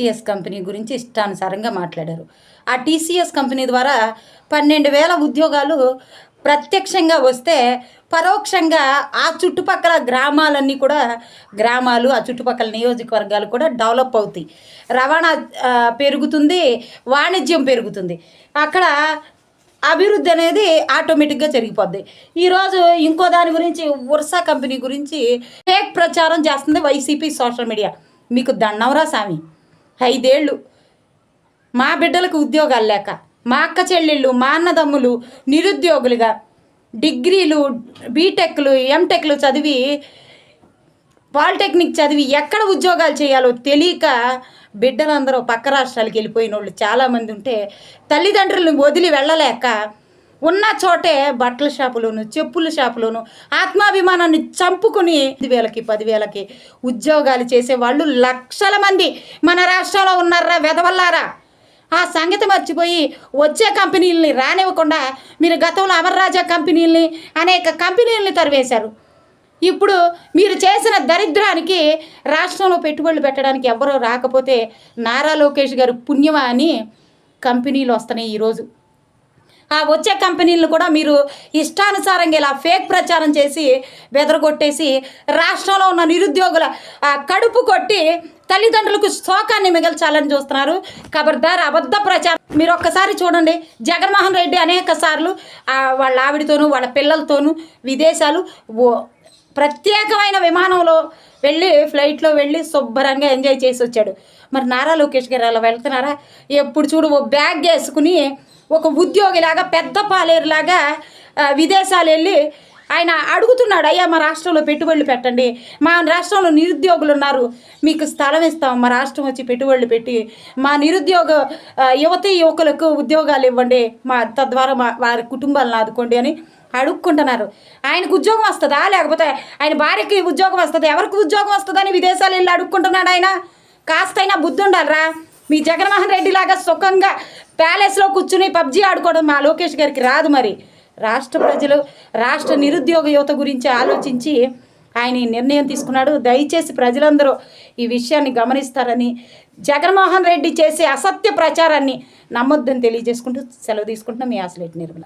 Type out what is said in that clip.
TCS company గురించి ఇష్టానుసారంగా మాట్లాడారు. ఆ టీసీఎస్ కంపెనీ ద్వారా పన్నెండు వేల ఉద్యోగాలు ప్రత్యక్షంగా వస్తే పరోక్షంగా ఆ చుట్టుపక్కల గ్రామాలన్నీ కూడా గ్రామాలు ఆ చుట్టుపక్కల నియోజకవర్గాలు కూడా డెవలప్ అవుతాయి. రవాణా పెరుగుతుంది వాణిజ్యం పెరుగుతుంది. అక్కడ అభివృద్ధి అనేది ఆటోమేటిక్గా జరిగిపోద్ది. ఈరోజు ఇంకో దాని గురించి ఉర్సా కంపెనీ గురించి ఫేక్ ప్రచారం చేస్తుంది వైసీపీ సోషల్ మీడియా. మీకు దండవరా స్వామి ఐదేళ్ళు. మా బిడ్డలకు ఉద్యోగాలు లేక మా అక్క చెల్లెళ్ళు మా అన్నదమ్ములు నిరుద్యోగులుగా డిగ్రీలు బీటెక్లు ఎంటెక్లు చదివి పాలిటెక్నిక్ చదివి ఎక్కడ ఉద్యోగాలు చేయాలో తెలియక బిడ్డలందరూ పక్క రాష్ట్రాలకు వెళ్ళిపోయిన వాళ్ళు చాలామంది ఉంటే తల్లిదండ్రులను వదిలి వెళ్ళలేక ఉన్న చోటే బట్టల షాపులోను చెప్పుల షాపులోను ఆత్మాభిమానాన్ని చంపుకుని ఐదు వేలకి పదివేలకి ఉద్యోగాలు చేసే వాళ్ళు లక్షల మంది. మన రాష్ట్రంలో ఉన్నారా వెదవల్లారా ఆ సంగతి మర్చిపోయి వచ్చే కంపెనీలని రానివ్వకుండా మీరు గతంలో అమర్రాజా కంపెనీలని అనేక కంపెనీలని తరివేశారు. ఇప్పుడు మీరు చేసిన దరిద్రానికి రాష్ట్రంలో పెట్టుబడులు పెట్టడానికి ఎవరో రాకపోతే నారా లోకేష్ గారు పుణ్యమా అని కంపెనీలు వస్తున్నాయి ఈరోజు. వచ్చే కంపెనీలను కూడా మీరు ఇష్టానుసారంగా ఇలా ఫేక్ ప్రచారం చేసి బెదరగొట్టేసి రాష్ట్రంలో ఉన్న నిరుద్యోగుల కడుపు కొట్టి తల్లిదండ్రులకు శోకాన్ని మిగల్చాలని చూస్తున్నారు. ఖబర్దార్ అబద్ధ ప్రచారం. మీరు ఒక్కసారి చూడండి. జగన్మోహన్ రెడ్డి అనేక సార్లు వాళ్ళ ఆవిడతోనూ వాళ్ళ పిల్లలతోనూ విదేశాలు ప్రత్యేకమైన విమానంలో వెళ్ళి ఫ్లైట్లో వెళ్ళి శుభ్రంగా ఎంజాయ్ చేసి వచ్చాడు. మరి నారా లోకేష్ గారు అలా వెళ్తున్నారా? ఎప్పుడు చూడు ఓ బ్యాగ్ వేసుకుని ఒక ఉద్యోగిలాగా పెద్ద పాలేరులాగా విదేశాలు వెళ్ళి ఆయన అడుగుతున్నాడు అయ్యా మా రాష్ట్రంలో పెట్టుబడులు పెట్టండి. మా రాష్ట్రంలో నిరుద్యోగులు ఉన్నారు. మీకు స్థలం ఇస్తాం. మా రాష్ట్రం వచ్చి పెట్టుబడులు పెట్టి మా నిరుద్యోగ యువత యువకులకు ఉద్యోగాలు ఇవ్వండి. మా తద్వారా మా వారి కుటుంబాలను ఆదుకోండి అని అడుక్కుంటున్నారు. ఆయనకు ఉద్యోగం వస్తుందా? లేకపోతే ఆయన భార్యకి ఉద్యోగం వస్తుంది? ఎవరికి ఉద్యోగం వస్తుందని విదేశాలు వెళ్ళి అడుక్కుంటున్నాడు ఆయన. కాస్తైనా బుద్ధి ఉండాలిరా మీ జగన్మోహన్ రెడ్డి లాగా సుఖంగా ప్యాలెస్లో కూర్చుని పబ్జీ ఆడుకోవడం మా లోకేష్ గారికి రాదు మరి. రాష్ట్ర ప్రజలు రాష్ట్ర నిరుద్యోగ యువత గురించి ఆలోచించి ఆయన ఈ నిర్ణయం తీసుకున్నాడు. దయచేసి ప్రజలందరూ ఈ విషయాన్ని గమనిస్తారని జగన్మోహన్ రెడ్డి చేసే అసత్య ప్రచారాన్ని నమ్మొద్దని తెలియజేసుకుంటూ సెలవు తీసుకుంటున్నాం. మీ ఆశలేటి నిర్మల.